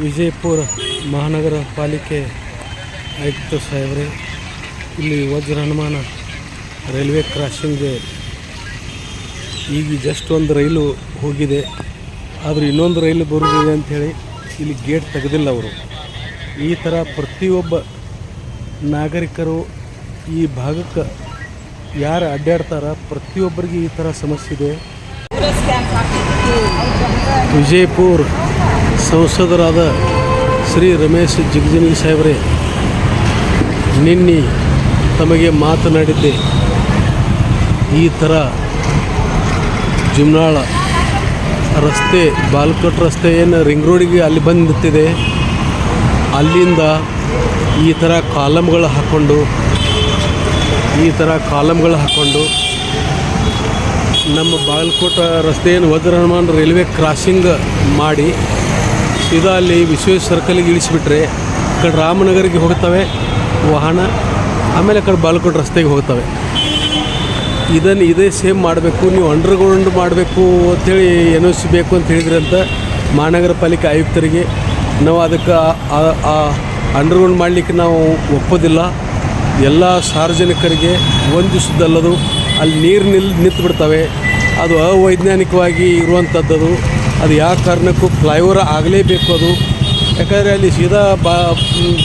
ವಿಜಯಪುರ ಮಹಾನಗರ ಪಾಲಿಕೆ ಆಯುಕ್ತ ಸಾಹೇಬ್ರೆ ಇಲ್ಲಿ ವಜ್ರ ಹನುಮಾನ ರೈಲ್ವೆ ಕ್ರಾಸಿಂಗ್ ಈಗ ಜಸ್ಟ್ ಒಂದು ರೈಲು ಹೋಗಿದೆ. ಆದರೆ ಇನ್ನೊಂದು ರೈಲು ಬರುತ್ತಿದೆ ಅಂಥೇಳಿ ಇಲ್ಲಿ ಗೇಟ್ ತೆಗೆದಿಲ್ಲ ಅವರು. ಈ ಥರ ಪ್ರತಿಯೊಬ್ಬ ನಾಗರಿಕರು ಈ ಭಾಗಕ್ಕೆ ಯಾರು ಅಡ್ಡಾಡ್ತಾರ ಪ್ರತಿಯೊಬ್ಬರಿಗೆ ಈ ಥರ ಸಮಸ್ಯೆ ಇದೆ. ವಿಜಯಪುರ. ಸಂಸದರಾದ ಶ್ರೀ ರಮೇಶ್ ಜಿಗಜಿಣಗಿ ಸಾಹೇಬರೇ, ನಿನ್ನೆ ತಮಗೆ ಮಾತನಾಡಿದ್ದೆ. ಈ ಥರ ಜುಮ್ನಾಳ ರಸ್ತೆ, ಬಾಲ್ಕೋಟ್ ರಸ್ತೆ ಏನು ರಿಂಗ್ ರೋಡಿಗೆ ಅಲ್ಲಿ ಬಂದು ನಿಂತಿದೆ ಅಲ್ಲಿಂದ ಈ ಥರ ಕಾಲಮ್ಗಳು ಹಾಕ್ಕೊಂಡು ಈ ಥರ ಕಾಲಮ್ಗಳು ಹಾಕ್ಕೊಂಡು ನಮ್ಮ ಬಾಗಲಕೋಟ ರಸ್ತೆಯನ್ನು ವಜ್ರ ಹನುಮಾನ್ ರೈಲ್ವೆ ಕ್ರಾಸಿಂಗ್ ಮಾಡಿ ಸೀದಾ ಅಲ್ಲಿ ವಿಶ್ವೇಶ್ವರ ಸರ್ಕಲಿಗೆ ಇಳಿಸಿಬಿಟ್ರೆ ಈ ಕಡೆ ರಾಮನಗರಿಗೆ ಹೋಗ್ತವೆ, ವಾಹನ, ಆಮೇಲೆ ಆ ಕಡೆ ಬಾಗಲಕೋಟೆ ರಸ್ತೆಗೆ ಹೋಗ್ತವೆ. ಇದನ್ನು ಇದೇ ಸೇಮ್ ಮಾಡಬೇಕು, ನೀವು ಅಂಡರ್ಗ್ರೌಂಡ್ ಮಾಡಬೇಕು ಅಂಥೇಳಿ ಎನ್ ಸಿ ಬೇಕು ಅಂತ ಹೇಳಿದ್ರಂತ ಮಹಾನಗರ ಪಾಲಿಕೆ ಆಯುಕ್ತರಿಗೆ ನಾವು ಅದಕ್ಕೆ ಅಂಡರ್ಗ್ರೌಂಡ್ ಮಾಡಲಿಕ್ಕೆ ನಾವು ಒಪ್ಪೋದಿಲ್ಲ. ಎಲ್ಲ ಸಾರ್ವಜನಿಕರಿಗೆ ಒಂದು ದಿವಸದಲ್ಲದು ಅಲ್ಲಿ ನೀರು ನಿಲ್ ನಿಂತು ಬಿಡ್ತವೆ ಅದು ಅವೈಜ್ಞಾನಿಕವಾಗಿ ಇರುವಂಥದ್ದದು ಅದು ಯಾವ ಕಾರಣಕ್ಕೂ ಫ್ಲೈಓವರ್ ಆಗಲೇಬೇಕು ಅದು. ಯಾಕಂದರೆ ಅಲ್ಲಿ ಸೀದಾ ಬಾ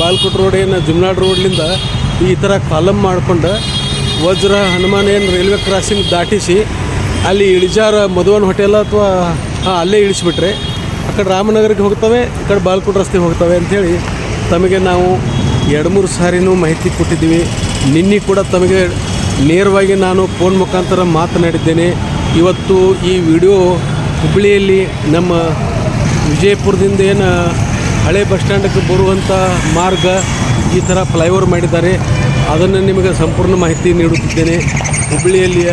ಬಾಲ್ಕೋಟ್ ರೋಡ್ ಏನು ಜುಮ್ನಾಡ್ ರೋಡ್ಲಿಂದ ಈ ಥರ ಕಾಲಮ್ ಮಾಡಿಕೊಂಡು ವಜ್ರ ಹನುಮಾನ್ ಏನು ರೈಲ್ವೆ ಕ್ರಾಸಿಂಗ್ ದಾಟಿಸಿ ಅಲ್ಲಿ ಇಳಿಜಾರ ಮಧುವನ್ ಹೋಟೆಲ್ ಅಥವಾ, ಹಾಂ, ಅಲ್ಲೇ ಇಳಿಸಿಬಿಟ್ರೆ ಆ ಕಡೆ ರಾಮನಗರಕ್ಕೆ ಹೋಗ್ತವೆ, ಈ ಕಡೆ ಬಾಲ್ಕೋಟ್ ರಸ್ತೆಗೆ ಹೋಗ್ತವೆ ಅಂಥೇಳಿ ತಮಗೆ ನಾವು ಎರಡು ಮೂರು ಸಾರಿನೂ ಮಾಹಿತಿ ಕೊಟ್ಟಿದ್ದೀವಿ. ನಿನ್ನೆ ಕೂಡ ತಮಗೆ ನೇರವಾಗಿ ನಾನು ಫೋನ್ ಮುಖಾಂತರ ಮಾತನಾಡಿದ್ದೇನೆ. ಇವತ್ತು ಈ ವಿಡಿಯೋ ಹುಬ್ಬಳ್ಳಿಯಲ್ಲಿ ನಮ್ಮ ವಿಜಯಪುರದಿಂದ ಏನು ಹಳೆ ಬಸ್ ಸ್ಟ್ಯಾಂಡಕ್ಕೆ ಬರುವಂಥ ಮಾರ್ಗ ಈ ಥರ ಫ್ಲೈಓವರ್ ಮಾಡಿದ್ದಾರೆ. ಅದನ್ನು ನಿಮಗೆ ಸಂಪೂರ್ಣ ಮಾಹಿತಿ ನೀಡುತ್ತಿದ್ದೇನೆ. ಹುಬ್ಬಳ್ಳಿಯಲ್ಲಿಯ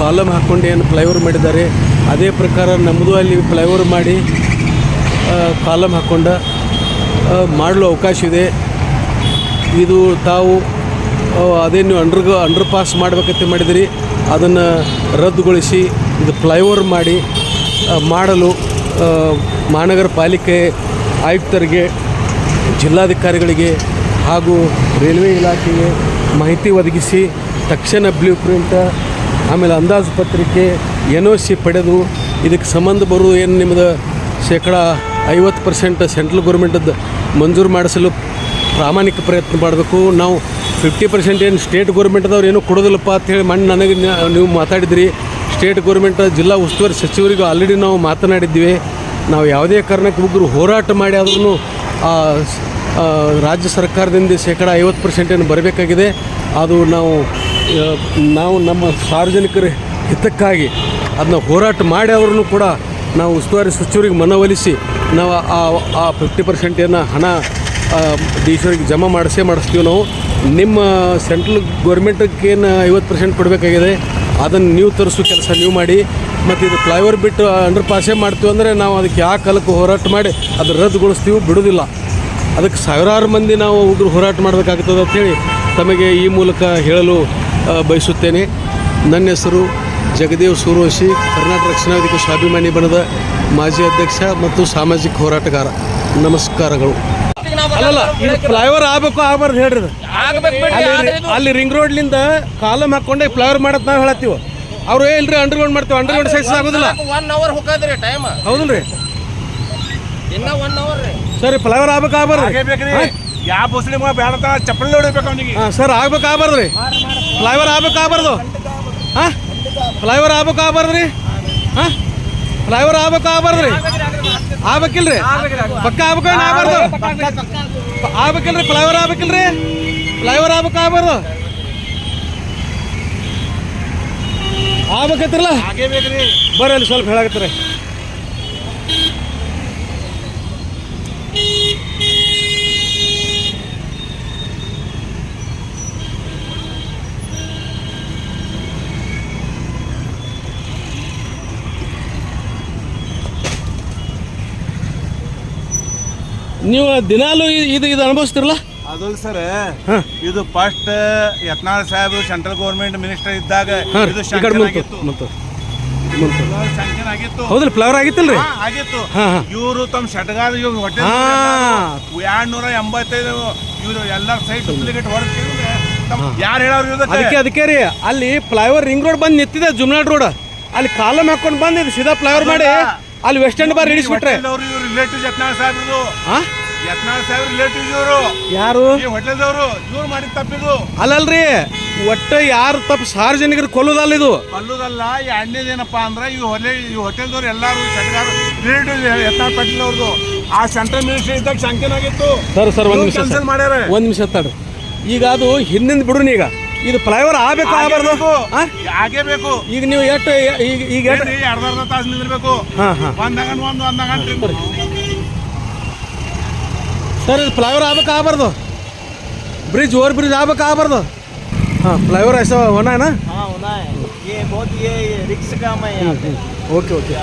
ಕಾಲಮ್ ಹಾಕ್ಕೊಂಡು ಏನು ಫ್ಲೈಓವರ್ ಮಾಡಿದ್ದಾರೆ. ಅದೇ ಪ್ರಕಾರ ನಮ್ಮದು ಅಲ್ಲಿ ಫ್ಲೈಓವರ್ ಮಾಡಿ ಕಾಲಮ್ ಹಾಕ್ಕೊಂಡು ಮಾಡಲು ಅವಕಾಶ ಇದೆ. ಇದು ತಾವು ಅದೇನು ಅದೇ ನೀವು ಅಂಡರ್ ಅಂಡರ್ ಪಾಸ್ ಮಾಡಬೇಕಂತ ಮಾಡಿದಿರಿ. ಅದನ್ನು ರದ್ದುಗೊಳಿಸಿ ಇದು ಫ್ಲೈಓವರ್ ಮಾಡಿ ಮಾಡಲು ಮಹಾನಗರ ಪಾಲಿಕೆ ಆಯುಕ್ತರಿಗೆ, ಜಿಲ್ಲಾಧಿಕಾರಿಗಳಿಗೆ ಹಾಗೂ ರೈಲ್ವೆ ಇಲಾಖೆಗೆ ಮಾಹಿತಿ ಒದಗಿಸಿ, ತಕ್ಷಣ ಬ್ಲೂ ಪ್ರಿಂಟ್ ಆಮೇಲೆ ಅಂದಾಜು ಪತ್ರಿಕೆ ಎನ್ ಒ ಸಿ ಪಡೆದು ಇದಕ್ಕೆ ಸಂಬಂಧ ಬರುವ ಏನು ನಿಮ್ಮದು ಶೇಕಡ ಐವತ್ತು ಪರ್ಸೆಂಟ್ ಸೆಂಟ್ರಲ್ ಗೌರ್ಮೆಂಟದ್ದು ಮಂಜೂರು ಮಾಡಿಸಲು ಪ್ರಾಮಾಣಿಕ ಪ್ರಯತ್ನ ಮಾಡಬೇಕು. ನಾವು ಫಿಫ್ಟಿ ಪರ್ಸೆಂಟ್ ಏನು ಸ್ಟೇಟ್ ಗೌರ್ಮೆಂಟ್ದವ್ರು ಏನೂ ಕೊಡೋದಿಲ್ಲಪ್ಪ ಅಂತೇಳಿ ಮಣ್ಣು ನನಗೆ ನೀವು ಮಾತಾಡಿದಿರಿ. ಸ್ಟೇಟ್ ಗೌರ್ಮೆಂಟ್ ಜಿಲ್ಲಾ ಉಸ್ತುವಾರಿ ಸಚಿವರಿಗೂ ಆಲ್ರೆಡಿ ನಾವು ಮಾತನಾಡಿದ್ದೀವಿ. ನಾವು ಯಾವುದೇ ಕಾರಣಕ್ಕೆ ಒಬ್ಬರು ಹೋರಾಟ ಮಾಡಿ ಆದ್ರೂ ರಾಜ್ಯ ಸರ್ಕಾರದಿಂದ ಶೇಕಡ ಐವತ್ತು ಪರ್ಸೆಂಟ್ ಏನು ಬರಬೇಕಾಗಿದೆ. ಅದು ನಾವು ನಾವು ನಮ್ಮ ಸಾರ್ವಜನಿಕರ ಹಿತಕ್ಕಾಗಿ ಅದನ್ನ ಹೋರಾಟ ಮಾಡಿ ಅವ್ರನ್ನು ಕೂಡ ನಾವು ಉಸ್ತುವಾರಿ ಸಚಿವರಿಗೆ ಮನವೊಲಿಸಿ ನಾವು ಆ ಆ ಫಿಫ್ಟಿ ಪರ್ಸೆಂಟ್ ಏನು ಹಣ ಸಿ ಜಮಾ ಮಾಡಿಸೇ ಮಾಡಿಸ್ತೀವಿ ನಾವು. ನಿಮ್ಮ ಸೆಂಟ್ರಲ್ ಗೌರ್ಮೆಂಟಕ್ಕೇನು ಐವತ್ತು ಪರ್ಸೆಂಟ್ ಕೊಡಬೇಕಾಗಿದೆ. ಅದನ್ನು ನೀವು ತರಿಸೋ ಕೆಲಸ ನೀವು ಮಾಡಿ. ಮತ್ತು ಇದು ಫ್ಲೈಓವರ್ ಬಿಟ್ಟು ಅಂಡರ್ ಪಾಸೇ ಮಾಡ್ತೀವಿ ಅಂದರೆ ನಾವು ಅದಕ್ಕೆ ಯಾವ ಕಾಲಕ್ಕೆ ಹೋರಾಟ ಮಾಡಿ ಅದು ರದ್ದುಗೊಳಿಸ್ತೀವಿ ಬಿಡೋದಿಲ್ಲ. ಅದಕ್ಕೆ ಸಾವಿರಾರು ಮಂದಿ ನಾವು ಉಗ್ರ ಹೋರಾಟ ಮಾಡಬೇಕಾಗ್ತದೆ ಅಂತೇಳಿ ತಮಗೆ ಈ ಮೂಲಕ ಹೇಳಲು ಬಯಸುತ್ತೇನೆ. ನನ್ನ ಹೆಸರು ಜಗದೇವ್ ಸೂರ್ವಶಿ ಕರ್ನಾಟಕ ರಕ್ಷಣಾ ವೇದಿಕೆ ಸ್ವಾಭಿಮಾನಿ ಬಣದ ಮಾಜಿ ಅಧ್ಯಕ್ಷ ಮತ್ತು ಸಾಮಾಜಿಕ ಹೋರಾಟಗಾರ. ನಮಸ್ಕಾರಗಳು. ಅಲ್ಲಲ್ಲ ಇದು ಫ್ಲೈಓವರ್ ಆಗ್ಬೇಕು ಆಗಬಾರ್ದು ಹೇಳ್ರಿ ಇದು. ಅಲ್ಲಿ ಅಲ್ಲಿ ರಿಂಗ್ ರೋಡ್ಲಿಂದ ಕಾಲಮ್ ಹಾಕೊಂಡೆ ಫ್ಲೈಓವರ್ ಮಾಡತ್ ನಾವು ಹೇಳತ್ತೀವಿ. ಅವ್ರು ಏ ಇಲ್ರಿ ಅಂಡರ್ಗ್ರೌಂಡ್ ಮಾಡ್ತೀವಿ ಅಂಡರ್ಗ್ರೌಂಡ್ ಸೈಸ್ ಆಗೋದಿಲ್ಲ. ಒನ್ ಅವರ್ ಹೋಗದ್ರಿ ಟೈಮ್ ಹೌದಲ್ರಿ? ಇನ್ನ ಒನ್ ಅವರ್ ರೀ. ಸರಿ ಫ್ಲೈಓವರ್ ಆಗ್ಬೇಕು ಆಗಬಾರ್ದು. ಯಾವ ಬಸ್ಲಿ ಮಗ ಬೇಡ ಚಪ್ಪಲಿ ಹೊಡಿಬೇಕು ಅವನಿಗೆ. ಹಾಂ ಸರ್ ಆಗ್ಬೇಕು ಆಗ್ಬಾರ್ದು ರೀ. ಫ್ಲೈಓವರ್ ಆಗ್ಬೇಕು ಆಗ್ಬಾರ್ದು. ಹಾಂ? ಫ್ಲೈಓವರ್ ಆಗ್ಬೇಕು ಆಗ್ಬಾರ್ದು ರೀ. ಹಾಂ? ಫ್ಲೈಓವರ್ ಆಗ್ಬೇಕು ಆಗಬಾರ್ದು ರೀ. ಆಗ್ಬೇಕಿಲ್ರಿ? ಪಕ್ಕ ಆಗ್ಬೇಕು ಏನು ಆಗ್ಬಾರ್ದು? ಆಗ್ಬೇಕಿಲ್ರಿ ಫ್ಲೈಓವರ್ ಆಗ್ಬೇಕಿಲ್ರಿ? ಫ್ಲೈಓವರ್ ಆಗ್ಬೇಕು ಆಗ್ಬಾರ್ದು? ಬೇಕ್ರಿ. ಬರ್ರಿ ಅಲ್ಲಿ ಸ್ವಲ್ಪ ಹೇಳಾಕತ್ತಾರೆ. ನೀವು ದಿನಾಲು ಇ- ಇದು ಇದು ಅನುಭವಿಸ್ತಿರಲ್ಲ? ಅದು ಸರ್ ಇದು ಫಸ್ಟ್ ಯತ್ನಾಳ್ ಸಾಹೇಬ್ ಸೆಂಟ್ರಲ್ ಗೌರ್ಮೆಂಟ್ ಮಿನಿಸ್ಟರ್ ಇದ್ದಾಗ ಹಾಂ. ಇದು ಈ ಕಡೆ ಶಾಂಕ್ಷನ್ ಮುಂತು ಆಗಿತ್ತು. ಮುಂತು ಮುಂದೆ ಶಾಂಕ್ಷನ್ ಆಗಿತ್ತು. ಹೌದಿಲ್ಲ ಫ್ಲವರ್ ಆಗಿತ್ತಿಲ್ರಿ? ಹಾ, ಆಗಿತ್ತು. ಹಾ, ಹಾ. ಇವರು ತಮ್ಮ ಶಟಗಾರ ಇವ್ರು ಹೊಟ್ಟೆ ಹಾ. ಎರಡ್ ನೂರ ಎಂಬತ್ತೈದು ಇವರು ಎಲ್ಲರ ಸೈಡ್ ಡೂಪ್ಲಿಕೇಟ್ ಹೊಡೆದ್ರೆ ಯಾರು ಹೇಳೋರು ಅದಕ್ಕೆ ಇದಕ್ಕೆ ಅದಕ್ಕೆ ರೀ ಅಲ್ಲಿ ಫ್ಲೈಓವರ್ ರಿಂಗ್ ರೋಡ್ ಬಂದು ನಿಂತಿದೆ ಜುಮ್ನಾಡ್ ರೋಡ್. ಅಲ್ಲಿ ಕಾಲಮ್ ಹಾಕೊಂಡು ಬಂದು ಇದು ಸೀದಾ ಫ್ಲೈಓವರ್ ಮಾಡಿ ಅಲ್ಲಿ ವೆಸ್ಟ್ ಎಂಡ್ ಬಾರ್ ಇಳಿಸ್ಬಿಟ್ರೆ ಹೋಟೆಲ್ದವ್ರು ಇವರು ರಿಲೇಟಿವ್ಸ್ ಯತ್ನಾಳ್ ಸಾಹೇಬ್ರದು. ಹಾ ಯತ್ನಾಳ್ ರಿಲೇಟಿವ್ಸ್ ಇವರು. ಯಾರು? ಈ ಹೋಟೆಲ್ದವರು. ಇವ್ರು ಮಾಡಿದ ತಪ್ಪಿದು. ಅಲ್ಲಲ್ರಿ ಒಟ್ಟು ಯಾರು ತಪ್ಪು ಸಾರ್ವಜನಿಕರು ಕೊಲ್ಲೋದಲ್ಲ ಇದು? ಅಲ್ಲುದಲ್ಲ ಎರಡನೇದು ಏನಪ್ಪಾ ಅಂದ್ರೆ ಈ ಹೊಲೆ ಈ ಹೋಟೆಲ್ದವ್ರು ಎಲ್ಲರೂ ಶಟಗಾರ ರಿಲೇಟಿವ್ಸ್ ಯತ್ನಾಳ್ ಪಾಟೀಲ್ ಅವ್ರದ್ದು ಆ ಸೆಂಟ್ರಲ್ ಮಿನಿಸ್ಟರ್ ಇದ್ದಾಗ ಆಗಿತ್ತು ಸರ್ ಸರ್ ಒಂದು ನಿಮಿಷ ಕ್ಯಾನ್ಸಲ್ ಮಾಡ್ಯಾರ. ಒಂದು ನಿಮಿಷ ತಡ್ರಿ. ಈಗ ಅದು ಹಿಂದಿಂದ ಬಿಡ್ರಿ ಈಗ ಇದು ಫ್ಲೈಓವರ್ ಆಗಬೇಕು ಆಗಬಾರ್ದು. ಹಾಗೆ ಈಗ ನೀವು ಎಷ್ಟು ಈಗ ಈಗ ಎರಡು ಅರ್ಧ ಅರ್ಧ ತಾಸು ನಿಂದಿರ್ಬೇಕು ಹಾಂ ಗಂಟೆ ಒಂದು ಒಂದ್ ಗಂಟೆ ಸರ್ ಇದು ಫ್ಲೈಓವರ್ ಆಗ್ಬೇಕು ಆಗಬಾರ್ದು. ಬ್ರಿಡ್ಜ್ ಓವರ್ ಬ್ರಿಡ್ಜ್ ಆಗ್ಬೇಕು ಆಗಬಾರ್ದು. ಹಾಂ ಫ್ಲೈಓವರ್ ಐಸ ಹೋನಾ ಓಕೆ ಓಕೆ